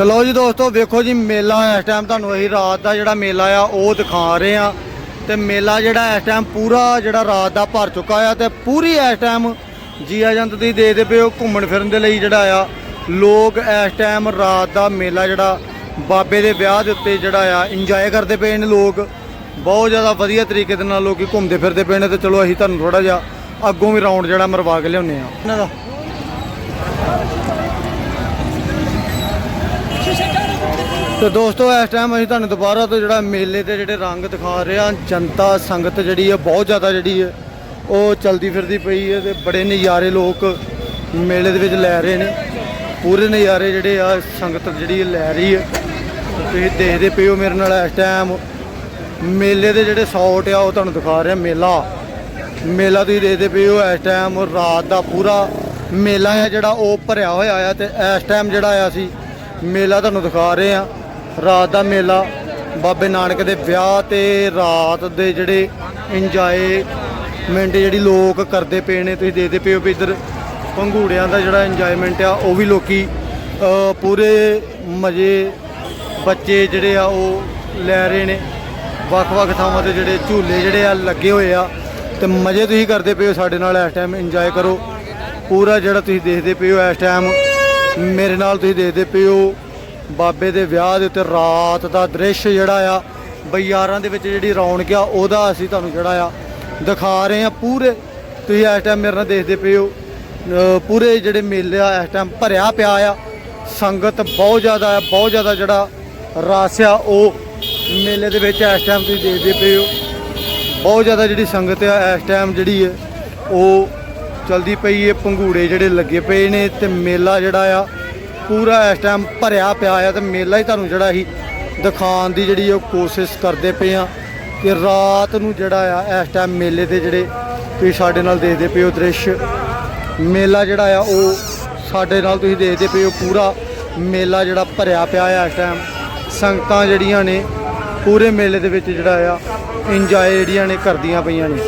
ਤੇ ਲਓ ਜੀ ਦੋਸਤੋ, ਵੇਖੋ ਜੀ ਮੇਲਾ ਇਸ ਟਾਈਮ ਤੁਹਾਨੂੰ ਅਸੀਂ ਰਾਤ ਦਾ ਜਿਹੜਾ ਮੇਲਾ ਆ, ਉਹ ਦਿਖਾ ਰਹੇ ਆ ਤੇ ਮੇਲਾ ਜਿਹੜਾ ਇਸ ਟਾਈਮ ਪੂਰਾ ਜਿਹੜਾ ਰਾਤ ਦਾ ਭਰ ਚੁੱਕਾ ਆ ਤੇ ਪੂਰੀ ਇਸ ਟਾਈਮ ਜੀਆ ਜੰਤ ਦੀ ਦੇਖਦੇ ਪਏ ਹੋ, ਘੁੰਮਣ ਫਿਰਨ ਦੇ ਲਈ ਜਿਹੜਾ ਆ। ਲੋਕ ਇਸ ਟਾਈਮ ਰਾਤ ਦਾ ਮੇਲਾ ਜਿਹੜਾ ਬਾਬੇ ਦੇ ਵਿਆਹ ਦੇ ਉੱਤੇ ਜਿਹੜਾ ਆ ਇੰਜੋਏ ਕਰਦੇ ਪਏ ਨੇ ਲੋਕ। ਬਹੁਤ ਜ਼ਿਆਦਾ ਵਧੀਆ ਤਰੀਕੇ ਦੇ ਨਾਲ ਲੋਕੀ ਘੁੰਮਦੇ ਫਿਰਦੇ ਪਏ ਨੇ ਤੇ ਚਲੋ ਅਸੀਂ ਤੁਹਾਨੂੰ ਥੋੜਾ ਜਿਹਾ ਅੱਗੋਂ ਵੀ ਰਾਉਂਡ ਜਿਹੜਾ ਮਰਵਾ ਕੇ ਲਿਆਉਂਦੇ ਆ ਇਹਨਾਂ ਦਾ। ਤੇ ਦੋਸਤੋ, ਇਸ ਟਾਈਮ ਅਸੀਂ ਤੁਹਾਨੂੰ ਦੁਬਾਰਾ ਤੋਂ ਜਿਹੜਾ ਮੇਲੇ ਦੇ ਜਿਹੜੇ ਰੰਗ ਦਿਖਾ ਰਹੇ ਹਾਂ, ਜਨਤਾ, ਸੰਗਤ ਜਿਹੜੀ ਹੈ, ਬਹੁਤ ਜ਼ਿਆਦਾ ਜਿਹੜੀ ਹੈ, ਉਹ ਚਲਦੀ ਫਿਰਦੀ ਪਈ ਹੈ ਤੇ ਬੜੇ ਨਜ਼ਾਰੇ ਲੋਕ ਮੇਲੇ ਦੇ ਵਿੱਚ ਲੈ ਰਹੇ ਨੇ। ਪੂਰੇ ਨਜ਼ਾਰੇ ਜਿਹੜੇ ਆ, ਸੰਗਤ ਜਿਹੜੀ ਲੈ ਰਹੀ ਹੈ। ਤੁਸੀਂ ਦੇਖਦੇ ਪਏ ਹੋ ਮੇਰੇ ਨਾਲ ਇਸ ਟਾਈਮ ਮੇਲੇ ਦੇ ਜਿਹੜੇ ਸ਼ਾਟ ਆ, ਉਹ ਤੁਹਾਨੂੰ ਦਿਖਾ ਰਿਹਾ ਮੇਲਾ। ਮੇਲਾ ਤੁਸੀਂ ਦੇਖਦੇ ਪਏ ਹੋ, ਇਸ ਟਾਈਮ ਰਾਤ ਦਾ ਪੂਰਾ ਮੇਲਾ ਹੈ ਜਿਹੜਾ ਉਹ ਭਰਿਆ ਹੋਇਆ ਆ ਤੇ ਇਸ ਟਾਈਮ ਜਿਹੜਾ ਆ ਅਸੀਂ ਮੇਲਾ ਤੁਹਾਨੂੰ ਦਿਖਾ ਰਹੇ ਆ ਰਾਤ ਦਾ ਮੇਲਾ ਬਾਬੇ ਨਾਨਕ ਦੇ ਵਿਆਹ ਤੇ ਰਾਤ ਦੇ ਜਿਹੜੇ ਇੰਜੋਏ ਮਿੰਟ ਜਿਹੜੀ ਲੋਕ ਕਰਦੇ ਪਏ ਨੇ, ਤੁਸੀਂ ਦੇਖਦੇ ਪਏ ਹੋ ਵੀ ਇੱਧਰ ਪੰਘੂੜਿਆਂ ਦਾ ਜਿਹੜਾ ਇੰਜੋਏਮੈਂਟ ਆ, ਉਹ ਵੀ ਲੋਕੀ ਪੂਰੇ ਮਜ਼ੇ ਬੱਚੇ ਜਿਹੜੇ ਆ, ਉਹ ਲੈ ਰਹੇ ਨੇ। ਵੱਖ-ਵੱਖ ਥਾਵਾਂ ਤੇ ਜਿਹੜੇ ਝੂਲੇ ਜਿਹੜੇ ਆ, ਲੱਗੇ ਹੋਏ ਆ ਤੇ ਮਜ਼ੇ ਤੁਸੀਂ ਕਰਦੇ ਪਏ ਹੋ ਸਾਡੇ ਨਾਲ ਇਸ ਟਾਈਮ ਇੰਜੋਏ ਕਰੋ। ਪੂਰਾ ਜਿਹੜਾ ਤੁਸੀਂ ਦੇਖਦੇ ਪਏ ਹੋ ਇਸ ਟਾਈਮ ਮੇਰੇ ਨਾਲ ਤੁਸੀਂ ਦੇਖਦੇ ਪਏ ਹੋ ਬਾਬੇ ਦੇ ਵਿਆਹ ਦੇ ਉੱਤੇ ਰਾਤ ਦਾ ਦ੍ਰਿਸ਼ ਜਿਹੜਾ ਆ, ਬਈਆਰਾਂ ਦੇ ਵਿੱਚ ਜਿਹੜੀ ਰੌਣਕ ਆ, ਉਹਦਾ ਅਸੀਂ ਤੁਹਾਨੂੰ ਜਿਹੜਾ ਆ ਦਿਖਾ ਰਹੇ ਆ ਪੂਰੇ। ਤੁਸੀਂ ਇਸ ਟਾਈਮ ਮੇਰੇ ਨਾਲ ਦੇਖਦੇ ਪਏ ਹੋ। ਪੂਰੇ ਜਿਹੜੇ ਮੇਲੇ ਆ, ਇਸ ਟਾਈਮ ਭਰਿਆ ਪਿਆ ਆ। ਸੰਗਤ ਬਹੁਤ ਜ਼ਿਆਦਾ ਆ, ਬਹੁਤ ਜ਼ਿਆਦਾ ਜਿਹੜਾ ਰਸ ਆ, ਉਹ ਮੇਲੇ ਦੇ ਵਿੱਚ ਇਸ ਟਾਈਮ ਤੁਸੀਂ ਦੇਖਦੇ ਪਏ ਹੋ। ਬਹੁਤ ਜ਼ਿਆਦਾ ਜਿਹੜੀ ਸੰਗਤ ਆ, ਇਸ ਟਾਈਮ ਜਿਹੜੀ ਹੈ ਉਹ ਚਲਦੀ ਪਈ ਹੈ ਪੰਘੂੜੇ ਜਿਹੜੇ ਲੱਗੇ ਪਏ ਨੇ ਤੇ ਮੇਲਾ ਜਿਹੜਾ ਆ ਪੂਰਾ ਇਸ ਟਾਈਮ ਭਰਿਆ ਪਿਆ ਆ ਤੇ ਮੇਲਾ ਹੀ ਤੁਹਾਨੂੰ ਜਿਹੜਾ ਹੀ ਦਿਖਾਉਣ ਦੀ ਜਿਹੜੀ ਉਹ ਕੋਸ਼ਿਸ਼ ਕਰਦੇ ਪਏ ਆ ਕਿ ਰਾਤ ਨੂੰ ਜਿਹੜਾ ਆ, ਇਸ ਟਾਈਮ ਮੇਲੇ ਦੇ ਜਿਹੜੇ ਤੁਸੀਂ ਸਾਡੇ ਨਾਲ ਦੇਖਦੇ ਪਏ ਹੋ ਦ੍ਰਿਸ਼, ਮੇਲਾ ਜਿਹੜਾ ਆ, ਉਹ ਸਾਡੇ ਨਾਲ ਤੁਸੀਂ ਦੇਖਦੇ ਪਏ ਹੋ ਪੂਰਾ ਮੇਲਾ ਜਿਹੜਾ ਭਰਿਆ ਪਿਆ ਆ ਇਸ ਟਾਈਮ ਸੰਗਤਾਂ ਜਿਹੜੀਆਂ ਨੇ ਪੂਰੇ ਮੇਲੇ ਦੇ ਵਿੱਚ ਜਿਹੜਾ ਆ ਇੰਜੋਏ ਜਿਹੜੀਆਂ ਨੇ ਕਰਦੀਆਂ ਪਈਆਂ ਨੇ।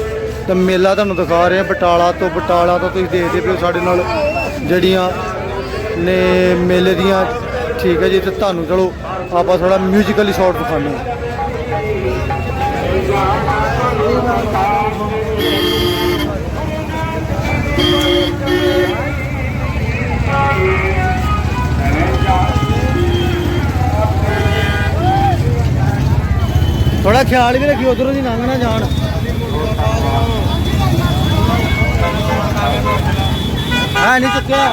ਤੇ ਮੇਲਾ ਤੁਹਾਨੂੰ ਦਿਖਾ ਰਹੇ ਆ ਬਟਾਲਾ ਤੋਂ ਬਟਾਲਾ ਤੋਂ ਤੁਸੀਂ ਦੇਖਦੇ ਪਏ ਹੋ ਸਾਡੇ ਨਾਲ ਜਿਹੜੀਆਂ ਨੇ ਮੇਲੇ ਦੀਆਂ, ਠੀਕ ਹੈ ਜੀ, ਤੇ ਤੁਹਾਨੂੰ ਚਲੋ ਆਪਾਂ ਥੋੜਾ ਮਿਊਜ਼ੀਕਲੀ ਸ਼ਾਟ ਦਿਖਾਉਂਦੇ ਹਾਂ। ਥੋੜਾ ਖਿਆਲ ਵੀ ਰੱਖਿਓ, ਉਧਰੋਂ ਦੀ ਲੰਘ ਨਾ ਜਾਣ। ਹਾਂ, ਨਹੀਂ ਚੁੱਕਿਆ।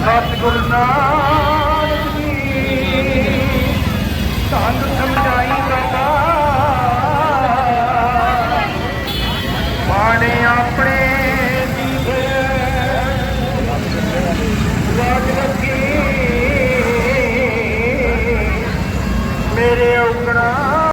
ਸਤਿਗੁਰੂ ਨਾਨਕ ਜੀ। ਧੰਨ